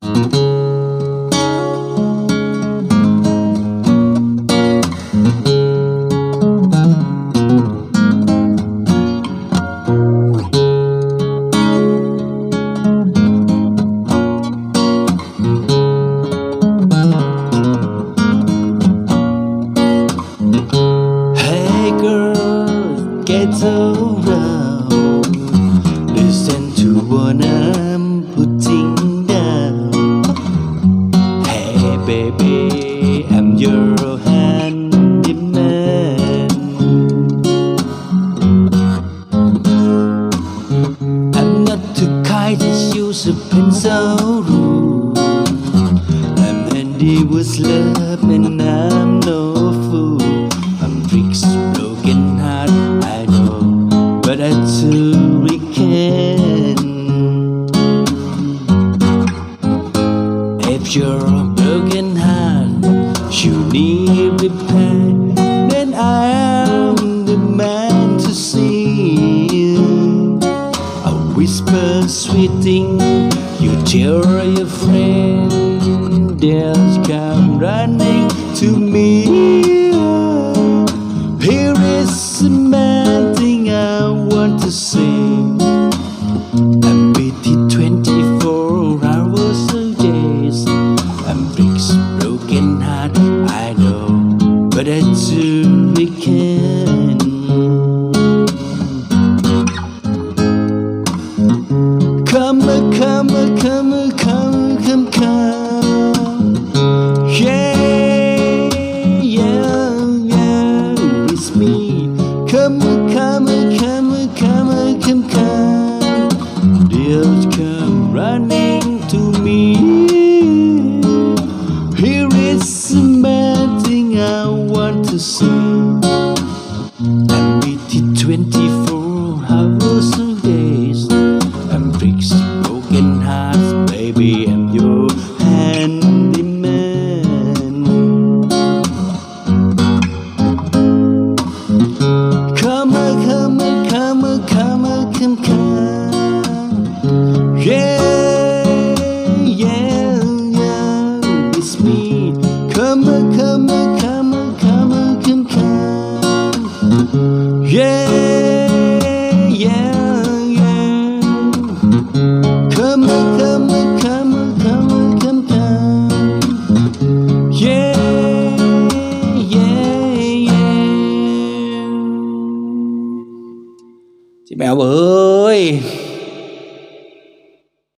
Hey girl, get around. Baby, I'm your handyman. I'm not too kind to use a pencil rule. I'm handy with love and I'm no If you're a broken heart, you need repair, then I am the man to see. I whisper sweet thing, you tell your friend, they'll come running to me. Here is the man thing I want to say. Come, come, come, come, come, come. Yeah, yeah, me. Come, come, come, come, come, come. Come running to me. Here is the man thing I to say. I'm with 24 yeah yeah yeah come come come come come come yeah yeah yeah chị mèo ơi